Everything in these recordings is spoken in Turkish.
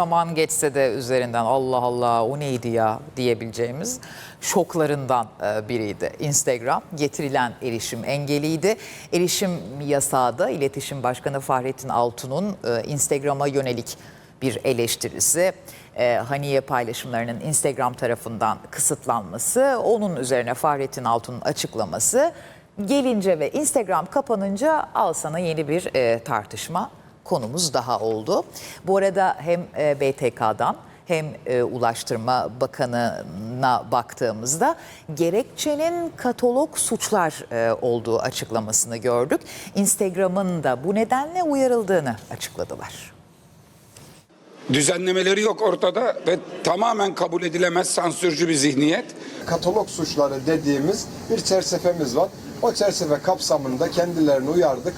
zaman geçse de üzerinden Allah Allah o neydi ya diyebileceğimiz şoklarından e, biriydi. Instagram getirilen erişim engeliydi. Erişim yasağı da İletişim Başkanı Fahrettin Altun'un e, Instagram'a yönelik bir eleştirisi. E, Haniye paylaşımlarının Instagram tarafından kısıtlanması, onun üzerine Fahrettin Altun'un açıklaması gelince ve Instagram kapanınca al sana yeni bir tartışma konumuz daha oldu. Bu arada hem e, BTK'dan hem e, Ulaştırma Bakanı'na baktığımızda gerekçenin katalog suçlar e, olduğu açıklamasını gördük. Instagram'ın da bu nedenle uyarıldığını açıkladılar. Düzenlemeleri yok ortada ve tamamen kabul edilemez sansürcü bir zihniyet. katalog suçları dediğimiz bir çerçevemiz var. O çerçeve kapsamında kendilerini uyardık.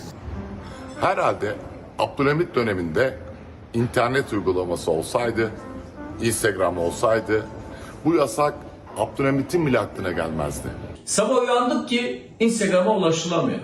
Herhalde Abdülhamit döneminde internet uygulaması olsaydı, Instagram olsaydı bu yasak Abdülhamit'in bile aklına gelmezdi. Sabah uyandık ki Instagram'a ulaşılamıyor.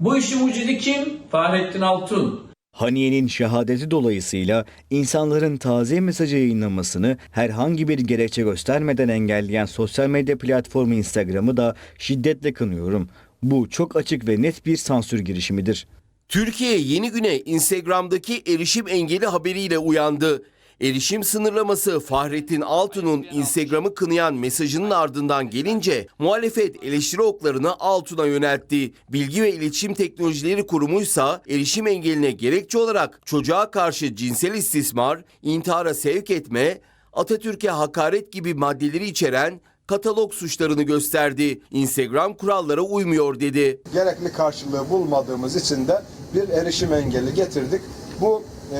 Bu işin mucidi kim? Fahrettin Altun. Haniye'nin şehadeti dolayısıyla insanların taze mesajı yayınlamasını herhangi bir gerekçe göstermeden engelleyen sosyal medya platformu Instagram'ı da şiddetle kınıyorum. Bu çok açık ve net bir sansür girişimidir. Türkiye yeni güne Instagram'daki erişim engeli haberiyle uyandı. Erişim sınırlaması Fahrettin Altun'un Instagram'ı kınayan mesajının ardından gelince muhalefet eleştiri oklarını Altun'a yöneltti. Bilgi ve İletişim Teknolojileri Kurumu'ysa erişim engeline gerekçe olarak çocuğa karşı cinsel istismar, intihara sevk etme, Atatürk'e hakaret gibi maddeleri içeren katalog suçlarını gösterdi. Instagram kurallara uymuyor dedi. Gerekli karşılığı bulmadığımız için de bir erişim engeli getirdik. Bu e,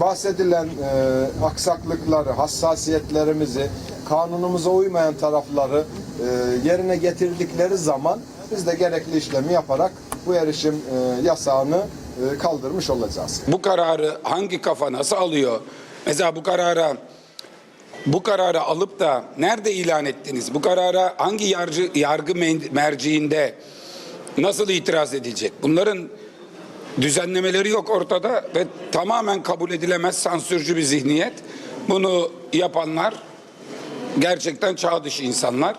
bahsedilen e, aksaklıkları, hassasiyetlerimizi, kanunumuza uymayan tarafları e, yerine getirdikleri zaman biz de gerekli işlemi yaparak bu erişim e, yasağını e, kaldırmış olacağız. Bu kararı hangi kafa nasıl alıyor? Mesela bu karara bu kararı alıp da nerede ilan ettiniz? Bu karara hangi yargı, yargı merciinde nasıl itiraz edilecek? Bunların düzenlemeleri yok ortada ve tamamen kabul edilemez sansürcü bir zihniyet. Bunu yapanlar gerçekten çağ dışı insanlar.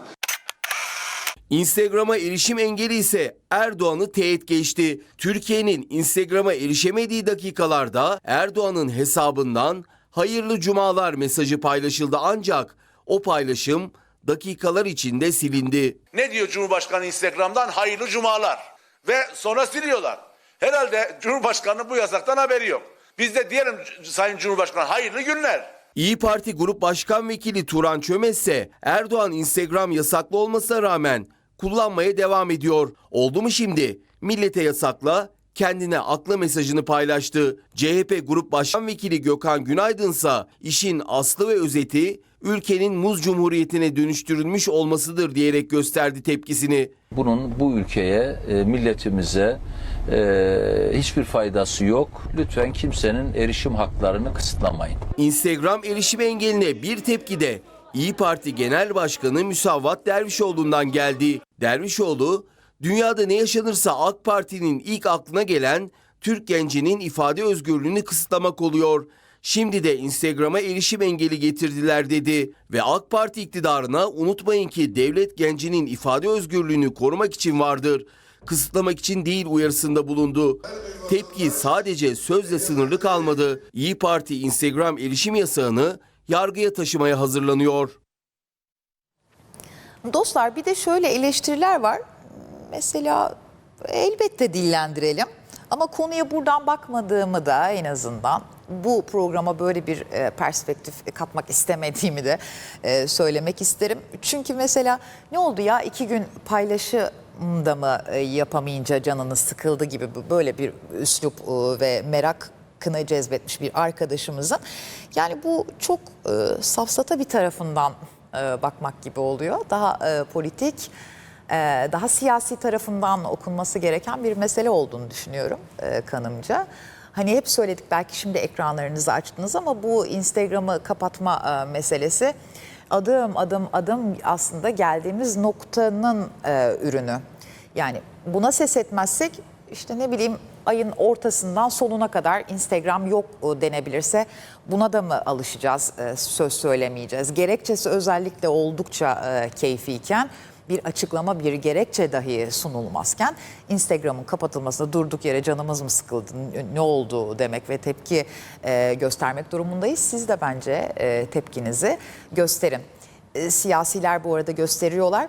Instagram'a erişim engeli ise Erdoğan'ı teğet geçti. Türkiye'nin Instagram'a erişemediği dakikalarda Erdoğan'ın hesabından hayırlı cumalar mesajı paylaşıldı ancak o paylaşım dakikalar içinde silindi. Ne diyor Cumhurbaşkanı Instagram'dan? Hayırlı cumalar. Ve sonra siliyorlar. Herhalde Cumhurbaşkanı'nın bu yasaktan haberi yok. Biz de diyelim Sayın Cumhurbaşkanı hayırlı günler. İyi Parti Grup Başkan Vekili Turan Çömez ise Erdoğan Instagram yasaklı olmasına rağmen kullanmaya devam ediyor. Oldu mu şimdi? Millete yasakla, kendine akla mesajını paylaştı. CHP Grup Başkan Vekili Gökhan Günaydın ise işin aslı ve özeti ülkenin muz cumhuriyetine dönüştürülmüş olmasıdır diyerek gösterdi tepkisini. Bunun bu ülkeye, e, milletimize e, hiçbir faydası yok. Lütfen kimsenin erişim haklarını kısıtlamayın. Instagram erişim engeline bir tepki de İyi Parti Genel Başkanı Müsavvat Dervişoğlu'ndan geldi. Dervişoğlu, dünyada ne yaşanırsa AK Parti'nin ilk aklına gelen Türk gencinin ifade özgürlüğünü kısıtlamak oluyor. Şimdi de Instagram'a erişim engeli getirdiler dedi ve AK Parti iktidarına unutmayın ki devlet gencinin ifade özgürlüğünü korumak için vardır. Kısıtlamak için değil uyarısında bulundu. Tepki sadece sözle sınırlı kalmadı. İyi Parti Instagram erişim yasağını yargıya taşımaya hazırlanıyor. Dostlar bir de şöyle eleştiriler var. Mesela elbette dillendirelim. Ama konuya buradan bakmadığımı da en azından bu programa böyle bir e, perspektif katmak istemediğimi de e, söylemek isterim. Çünkü mesela ne oldu ya iki gün paylaşı da mı e, yapamayınca canınız sıkıldı gibi böyle bir üslup ve merak kına cezbetmiş bir arkadaşımızın. Yani bu çok safsata bir tarafından bakmak gibi oluyor. Daha politik, e, daha siyasi tarafından okunması gereken bir mesele olduğunu düşünüyorum e, kanımca. Hani hep söyledik belki şimdi ekranlarınızı açtınız ama bu Instagram'ı kapatma e, meselesi adım adım adım aslında geldiğimiz noktanın e, ürünü. Yani buna ses etmezsek işte ne bileyim ayın ortasından sonuna kadar Instagram yok denebilirse buna da mı alışacağız, söz söylemeyeceğiz? Gerekçesi özellikle oldukça keyfiyken bir açıklama, bir gerekçe dahi sunulmazken Instagram'ın kapatılmasına durduk yere canımız mı sıkıldı, ne oldu demek ve tepki e, göstermek durumundayız. Siz de bence e, tepkinizi gösterin. E, siyasiler bu arada gösteriyorlar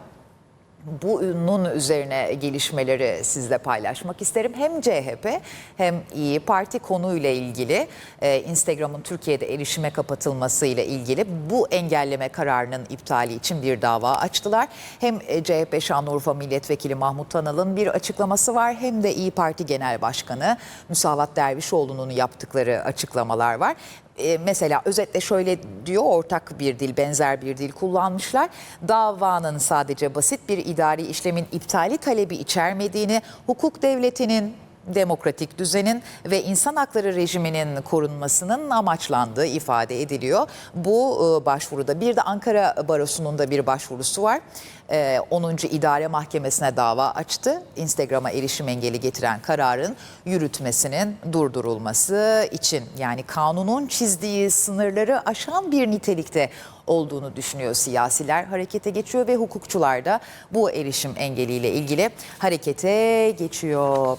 bunun üzerine gelişmeleri sizle paylaşmak isterim. Hem CHP hem İyi Parti konuyla ilgili e, Instagram'ın Türkiye'de erişime kapatılması ile ilgili bu engelleme kararının iptali için bir dava açtılar. Hem e, CHP Şanlıurfa Milletvekili Mahmut Tanal'ın bir açıklaması var hem de İyi Parti Genel Başkanı Müsavat Dervişoğlu'nun yaptıkları açıklamalar var. E, mesela özetle şöyle diyor ortak bir dil benzer bir dil kullanmışlar. Davanın sadece basit bir idari işlemin iptali talebi içermediğini, hukuk devletinin demokratik düzenin ve insan hakları rejiminin korunmasının amaçlandığı ifade ediliyor. Bu e, başvuruda bir de Ankara Barosu'nun da bir başvurusu var. E, 10. İdare Mahkemesi'ne dava açtı. Instagram'a erişim engeli getiren kararın yürütmesinin durdurulması için yani kanunun çizdiği sınırları aşan bir nitelikte olduğunu düşünüyor siyasiler harekete geçiyor ve hukukçular da bu erişim engeliyle ilgili harekete geçiyor.